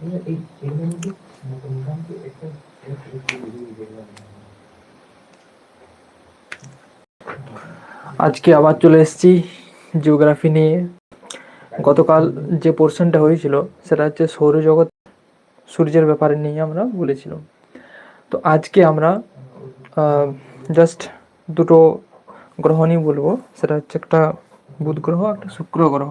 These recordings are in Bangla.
আজকে আবার চলে এসেছি জিওগ্রাফি নিয়ে। গতকাল যে পোর্শনটা হয়েছিল, সেটা হচ্ছে সৌরজগৎ, সূর্যের ব্যাপারে নিয়ে আমরা বলেছিলাম। তো আজকে আমরা জাস্ট দুটো গ্রহ নিয়ে বলব। সেটা হচ্ছে একটা বুধ গ্রহ, একটা শুক্র গ্রহ।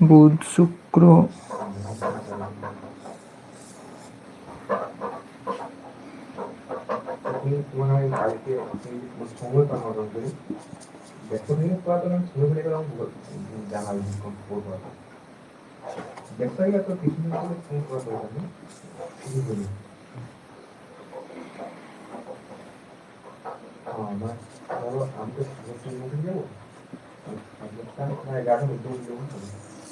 শুধু বলি আমার আমি তো যাব সাতটা না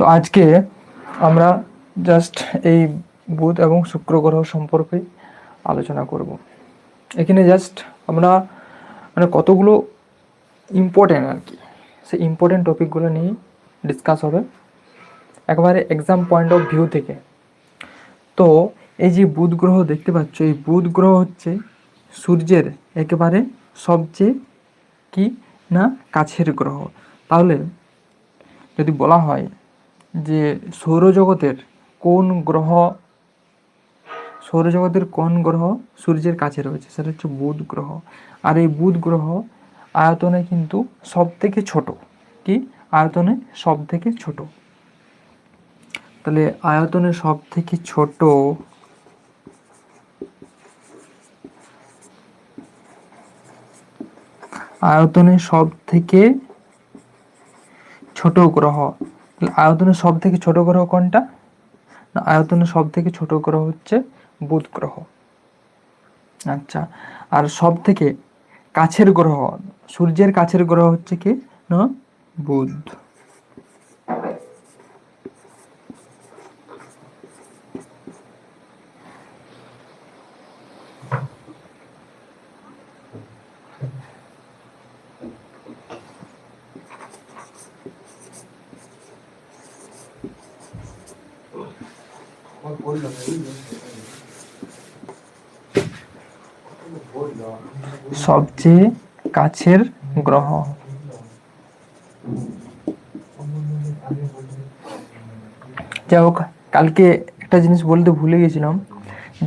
তো আজকে আমরা জাস্ট এই বুধ এবং শুক্র গ্রহ সম্পর্কে আলোচনা করব। এখানে জাস্ট আমরা মানে কতগুলো ইম্পর্টেন্ট আর কি, সেই ইম্পর্টেন্ট টপিকগুলো নিয়ে ডিসকাস হবে। একবারে এক্সাম পয়েন্ট অফ ভিউ থেকে। তো এই যে বুধ গ্রহ দেখতে পাচ্ছ, এই বুধ গ্রহ হচ্ছে সূর্যের একেবারে সবচেয়ে কি না কাছের গ্রহ। তাহলে যদি বলা হয় যে সৌরজগতের কোন গ্রহ, সৌরজগতের কোন গ্রহ সূর্যের কাছে রয়েছে, সেটা হচ্ছে বুধ গ্রহ। আর এই বুধ গ্রহ আয়তনে কিন্তু সব থেকে ছোট। কি? আয়তনে সব থেকে ছোট। তাহলে আয়তনে সব থেকে ছোট আয়তনে সব থেকে ছোট গ্রহ তাহলে আয়তনে সব থেকে ছোট গ্রহ কোনটা? না, আয়তনের সব থেকে ছোট গ্রহ হচ্ছে বুধ গ্রহ। আচ্ছা আর সব থেকে কাছের গ্রহ, সূর্যের কাছের গ্রহ হচ্ছে কি? না, বুধ। সবচেয়ে কাছের গ্রহ। যাই হোক, কালকে একটা জিনিস বলতে ভুলে গেছিলাম,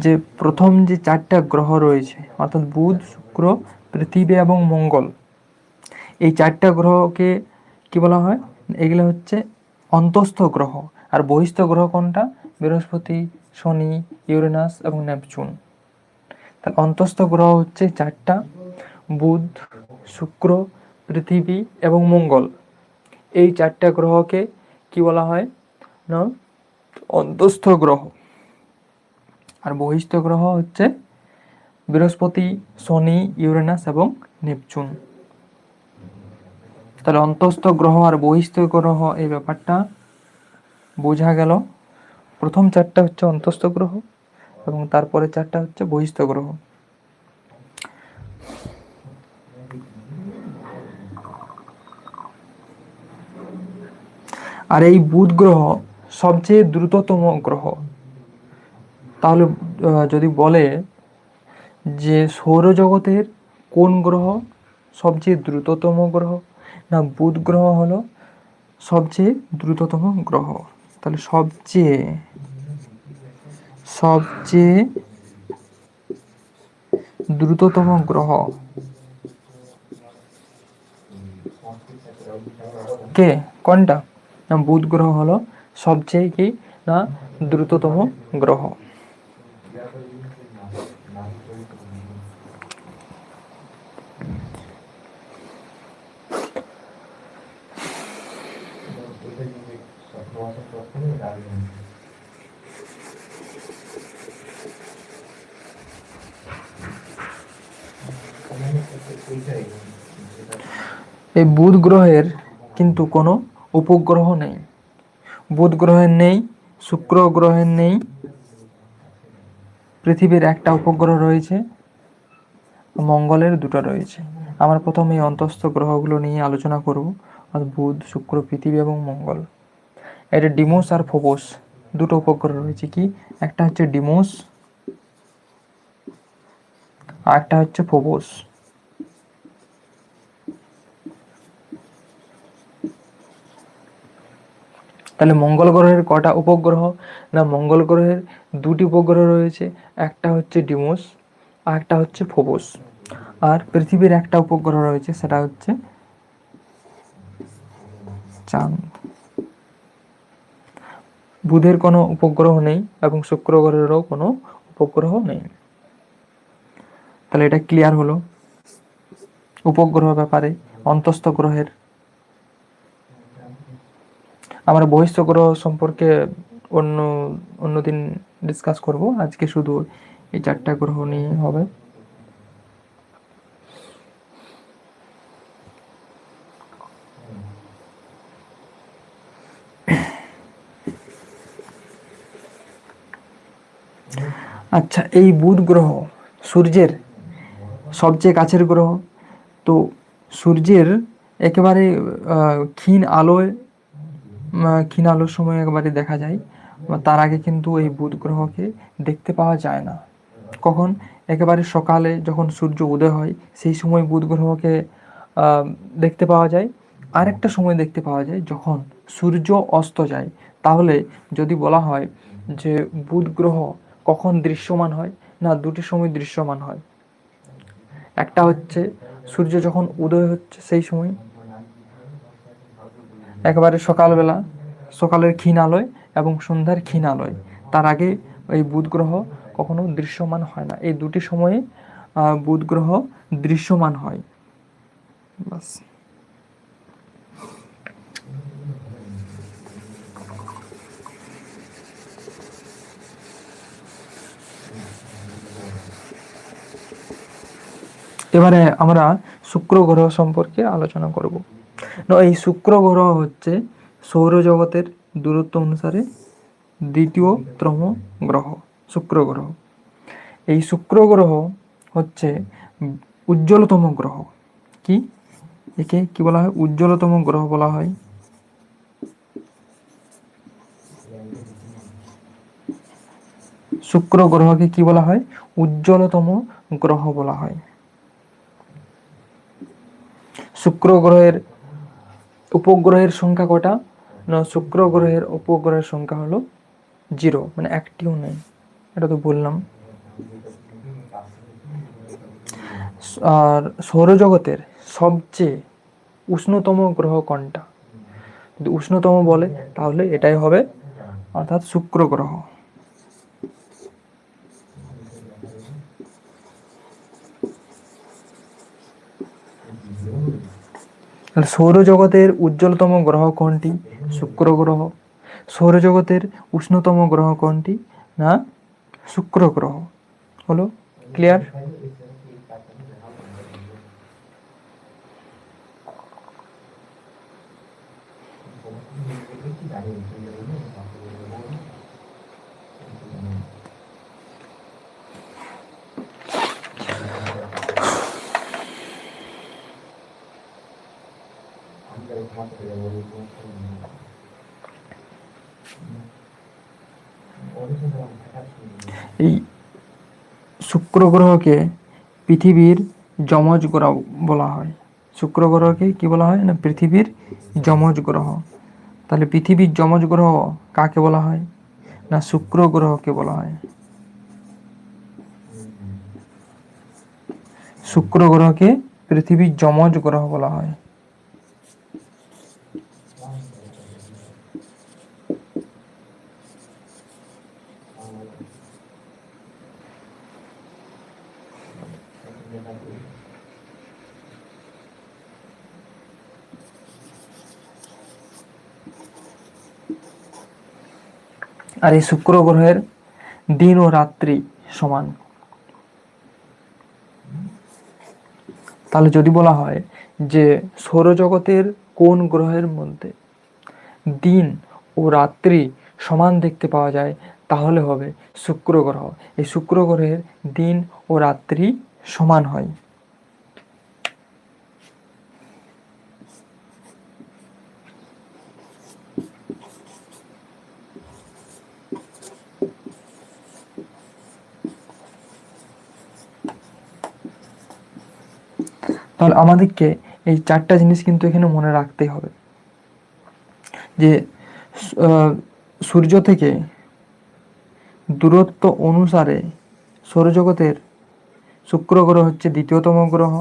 যে প্রথম যে চারটা গ্রহ রয়েছে, অর্থাৎ বুধ, শুক্র, পৃথিবী এবং মঙ্গল, এই চারটা গ্রহকে কি বলা হয়? এগুলো হচ্ছে অন্তস্থ গ্রহ। আর বহিস্থ গ্রহ কোনটা? বৃহস্পতি, শনি, ইউরেনাস এবং নেপচুন। তাহলে অন্তস্থ গ্রহ হচ্ছে চারটা, বুধ, শুক্র, পৃথিবী এবং মঙ্গল। এই চারটা গ্রহকে কি বলা হয়? না, অন্তস্থ গ্রহ। আর বহিস্থ গ্রহ হচ্ছে বৃহস্পতি, শনি, ইউরেনাস এবং নেপচুন। তাহলে অন্তস্থ গ্রহ আর বহিস্থ গ্রহ এই ব্যাপারটা বোঝা গেল। প্রথম চারটা হচ্ছে অন্তস্থ গ্রহ। এবং তারপরে চারটা হচ্ছে বহিস্থ গ্রহ। আর এই বুধ গ্রহ সবচেয়ে দ্রুততম গ্রহ। তাহলে যদি বলে যে সৌরজগতের কোন গ্রহ সবচেয়ে দ্রুততম গ্রহ না বুধ গ্রহ হলো সবচেয়ে দ্রুততম গ্রহ? তাহলে সবচেয়ে সবচেয়ে দ্রুততম গ্রহ? কে? কোনটা? না, বুধ গ্রহ হলো সবচেয়ে কি? না, দ্রুততম গ্রহ। ওইটা যদি এই বুধ গ্রহের কিন্তু কোনো উপগ্রহ নেই। বুধ গ্রহের নেই, শুক্র গ্রহের নেই, পৃথিবীর একটা উপগ্রহ রয়েছে, মঙ্গলের দুটো রয়েছে। আমরা প্রথমে এই অন্তস্থ গ্রহগুলো নিয়ে আলোচনা করব অর্থাৎ বুধ, শুক্র, পৃথিবী এবং মঙ্গল। এটা ডিমোস আর ফোবোস দুটো উপগ্রহ রয়েছে কি? একটা হচ্ছে ডিমোস, আর একটা হচ্ছে ফোবোস তাহলে মঙ্গল গ্রহের কটা উপগ্রহ? না, মঙ্গল গ্রহের দুটি উপগ্রহ রয়েছে, একটা হচ্ছে ডিমোস, আর একটা হচ্ছে ফোবোস। আর পৃথিবীর একটা উপগ্রহ রয়েছে, সেটা হচ্ছে চাঁদ। বুধের কোনো উপগ্রহ নেই এবং শুক্র গ্রহেরও কোনো উপগ্রহ নেই। তাহলে এটা ক্লিয়ার হলো। উপগ্রহ ব্যাপারে, অন্তস্থ গ্রহের আমরা বহিস্থ গ্রহ সম্পর্কে অন্য অন্য দিন ডিসকাস করব। আজকে শুধু এই চারটা গ্রহ নিয়ে হবে। আচ্ছা এই বুধ গ্রহ সূর্যের সবচেয়ে কাছের গ্রহ। তো সূর্যের একেবারে ক্ষীণ আলোয় উম, ক্ষীণ আলোর সময় একবারে দেখা যায় তার আগে কিন্তু এই বুধ গ্রহকে দেখতে পাওয়া যায় না। কখন? একেবারে সকালে যখন সূর্য উদয় হয় সেই সময় বুধ গ্রহকে দেখতে পাওয়া যায়। আরেকটা সময় দেখতে পাওয়া যায় যখন সূর্য অস্ত যায়। তাহলে যদি বলা হয় যে বুধ গ্রহ কখন দৃশ্যমান হয় না দুটি সময় দৃশ্যমান হয়? একটা হচ্ছে সূর্য যখন উদয় হচ্ছে সেই সময় একেবারে সকালবেলা, সকালের ক্ষীণ আলোয় এবং সন্ধ্যার ক্ষীণ আলোয় তার আগে এই বুধ গ্রহ কখনো দৃশ্যমান হয় না। এই দুটি সময়ে বুধ গ্রহ দৃশ্যমান হয়। বাস। এবারে আমরা শুক্র গ্রহ সম্পর্কে আলোচনা করব। এই শুক্র গ্রহ হচ্ছে সৌরজগতের দূরত্ব অনুসারে দ্বিতীয়তম গ্রহ, শুক্র গ্রহ। এই শুক্র গ্রহ হচ্ছে উজ্জ্বলতম গ্রহ। কি? একে কি বলা হয়? উজ্জ্বলতম গ্রহ বলা হয়। শুক্র গ্রহকে কি বলা হয়? উজ্জ্বলতম গ্রহ বলা হয়। শুক্র গ্রহের উপগ্রহের সংখ্যা কটা? না শুক্র গ্রহের উপগ্রহের সংখ্যা হলো জিরো মানে একটিও নেই। এটা তো বললাম। আর সৌরজগতের সবচেয়ে উষ্ণতম গ্রহ কোনটা? যদি উষ্ণতম বলে, তাহলে এটাই হবে, অর্থাৎ শুক্র গ্রহ সৌরজগতের উজ্জ্বলতম গ্রহ কোনটি? শুক্র গ্রহ। সৌরজগতের উষ্ণতম গ্রহ কোনটি? না, শুক্র গ্রহ। হলো ক্লিয়ার এই শুক্র গ্রহকে পৃথিবীর যমজ গ্রহ বলা হয়। শুক্র গ্রহকে কি বলা হয় না? পৃথিবীর যমজ গ্রহ। তাহলে পৃথিবীর যমজ গ্রহ কাকে বলা হয়? না শুক্র গ্রহকে বলা হয়। শুক্র গ্রহকে পৃথিবীর যমজ গ্রহ বলা হয়। আর এই শুক্র গ্রহের দিন ও রাত্রি সমান। তাহলে যদি বলা হয় যে সৌরজগতের কোন গ্রহের মধ্যে দিন ও রাত্রি সমান দেখতে পাওয়া যায়, তাহলে হবে শুক্র গ্রহ। এই শুক্র গ্রহের দিন ও রাত্রি সমান হয়। তাহলে আমাদেরকে এই চারটা জিনিস কিন্তু এখানে মনে রাখতেই হবে। যে সূর্য থেকে দূরত্ব অনুসারে সৌরজগতের শুক্র গ্রহ হচ্ছে দ্বিতীয়তম গ্রহ,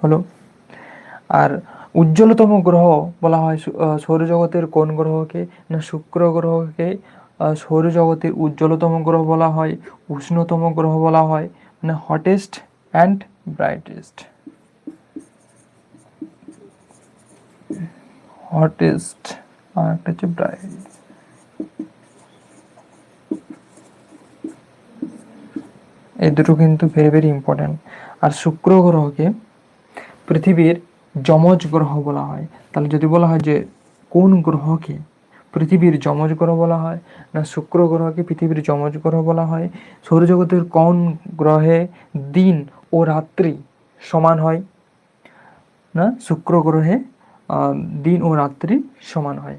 হলো। আর উজ্জ্বলতম গ্রহ বলা হয় সৌরজগতের কোন গ্রহকে? না, শুক্র গ্রহকে সৌরজগতের উজ্জ্বলতম গ্রহ বলা হয়, উষ্ণতম গ্রহ বলা হয় মানে হটেস্ট অ্যান্ড ব্রাইটেস্ট হটেস্ট আর একটা হচ্ছে ব্রাইট এই দুটো কিন্তু ভেরি ভেরি ইম্পর্ট্যান্ট আর শুক্র গ্রহকে পৃথিবীর যমজ গ্রহ বলা হয়। তাহলে যদি বলা হয় যে কোন গ্রহকে পৃথিবীর যমজ গ্রহ বলা হয় না শুক্র গ্রহকে পৃথিবীর যমজ গ্রহ বলা হয়, সৌরজগতের কোন গ্রহে দিন ও রাত্রি সমান হয়? না, শুক্র গ্রহে দিন ও রাত্রি সমান হয়।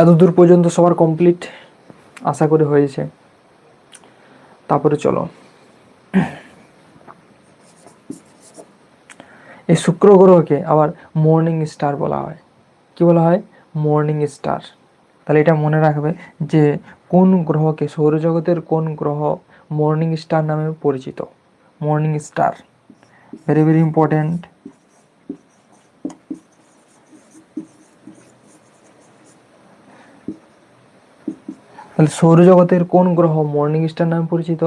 এত দূর পর্যন্ত সবার কমপ্লিট আশা করে হয়েছে। তারপরে চলো। এই শুক্র গ্রহকে আবার মর্নিং স্টার বলা হয়। কি বলা হয়? মর্নিং স্টার তাহলে এটা মনে রাখবে যে কোন গ্রহকে সৌরজগতের কোন গ্রহ মর্নিং স্টার নামে পরিচিত? Morning star very very important তাহলে সৌরজগতের কোন গ্রহ মর্নিং স্টার নামে পরিচিত?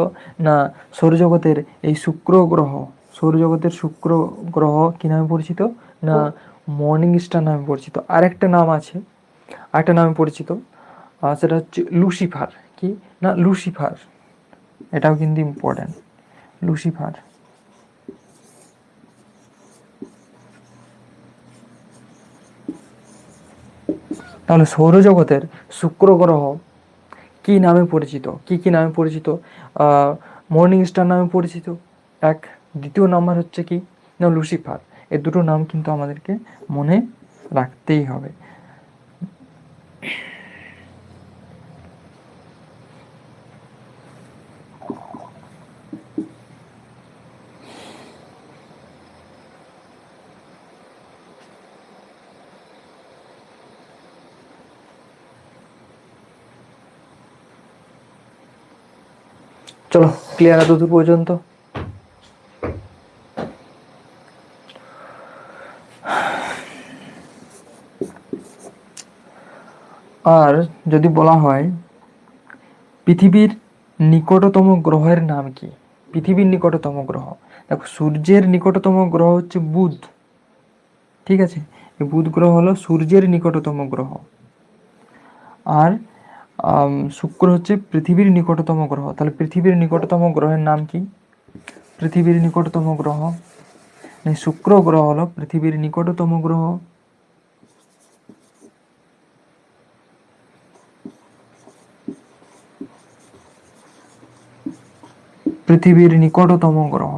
না, সৌরজগতের এই শুক্র গ্রহ। সৌরজগতের শুক্র গ্রহ কি নামে পরিচিত? না মর্নিং স্টার নামে পরিচিত। আরেকটা নাম আছে, আরেকটা নামে পরিচিত সেটা হচ্ছে লুসিফার কি? না লুসিফার এটাও কিন্তু ইম্পর্ট্যান্ট লুসিফার তাহলে সৌরজগতের শুক্র গ্রহ কি নামে পরিচিত? কি কি নামে পরিচিত? মর্নিং স্টার নামে পরিচিত। এক, দ্বিতীয় নাম্বার হচ্ছে কি? না লুসিফার এই দুটো নাম কিন্তু আমাদেরকে মনে রাখতেই হবে। চলো ক্লিয়ার এত দূর পর্যন্ত। আর যদি বলা হয়, পৃথিবীর নিকটতম গ্রহের নাম কি? পৃথিবীর নিকটতম গ্রহ। দেখো, সূর্যের নিকটতম গ্রহ হচ্ছে বুধ। ঠিক আছে? এই বুধ গ্রহ হলো সূর্যের নিকটতম গ্রহ। আর শুক্র হচ্ছে পৃথিবীর নিকটতম গ্রহ। তাহলে পৃথিবীর নিকটতম গ্রহের নাম কি? পৃথিবীর নিকটতম গ্রহ। শুক্র গ্রহ হলো পৃথিবীর নিকটতম গ্রহ। পৃথিবীর নিকটতম গ্রহ।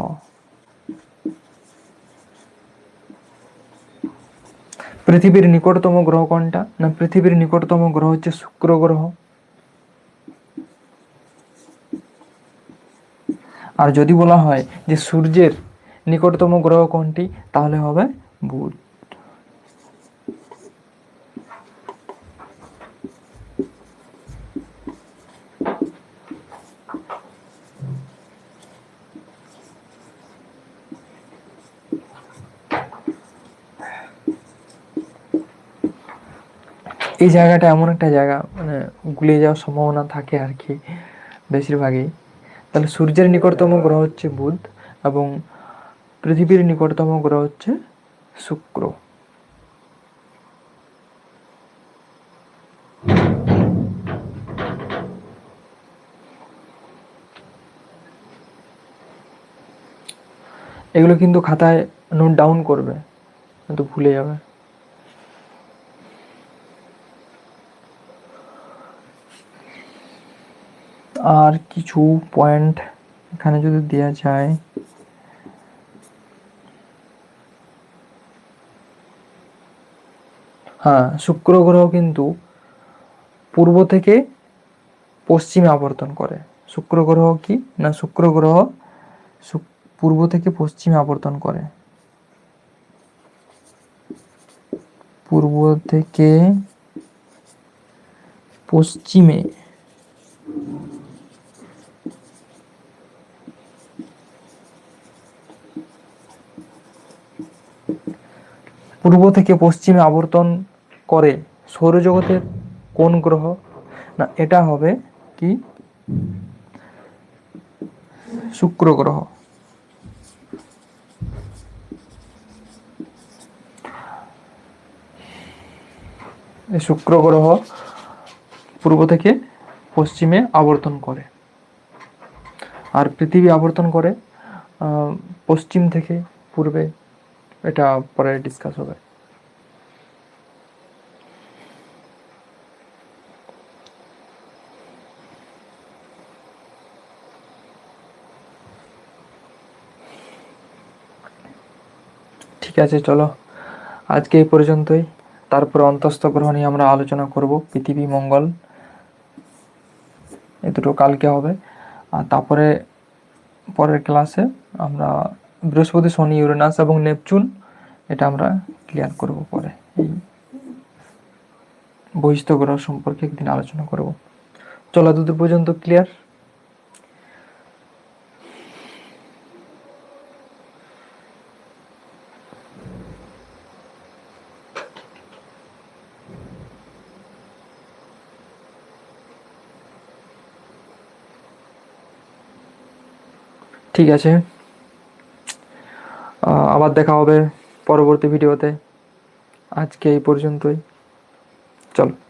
পৃথিবীর নিকটতম গ্রহ কোনটা? না, পৃথিবীর নিকটতম গ্রহ হচ্ছে শুক্র গ্রহ। আর যদি বলা হয় যে সূর্যের নিকটতম গ্রহ কোনটি, তাহলে হবে বুধ। এই জায়গাটা এমন একটা জায়গা মানে গুলিয়ে যাওয়ার সম্ভাবনা থাকে আর কি, বেশিরভাগই। তাহলে সূর্যের নিকটতম গ্রহ হচ্ছে বুধ এবং পৃথিবীর নিকটতম গ্রহ হচ্ছে শুক্র। এগুলো কিন্তু খাতায় নোট ডাউন করবে, কিন্তু ভুলে যাবে। আর কিছু পয়েন্ট এখানে যদি দেওয়া যায় হ্যাঁ শুক্র গ্রহ কিন্তু পূর্ব থেকে পশ্চিমে আবর্তন করে। শুক্র গ্রহ কি? না, শুক্র গ্রহ পূর্ব থেকে পশ্চিমে আবর্তন করে। পূর্ব থেকে পশ্চিমে পূর্ব থেকে পশ্চিমে আবর্তন করে সৌরজগতের কোন গ্রহ? না, এটা হবে কি? শুক্র গ্রহ। শুক্র গ্রহ পূর্ব থেকে পশ্চিমে আবর্তন করে। আর পৃথিবী আবর্তন করে পশ্চিম থেকে পূর্বে এটা পরে ডিসকাস হবে। ঠিক আছে, চলো। আজকে এই পর্যন্তই। তারপরে অন্তস্থ গ্রহ নিয়ে আমরা আলোচনা করব, পৃথিবী, মঙ্গল। এ দুটো কালকে হবে। আর তারপরে পরের ক্লাসে আমরা বৃহস্পতি, শনি, ইউরেনাস এবং নেপচুন, এটা আমরা ক্লিয়ার করব পরে। এই বহিস্থ গ্রহ সম্পর্কে একদিন আলোচনা করব। চলো দুদূর পর্যন্ত ক্লিয়ার ঠিক আছে। আবার দেখা হবে পরবর্তী ভিডিওতে। আজকে এই পর্যন্তই। চলো।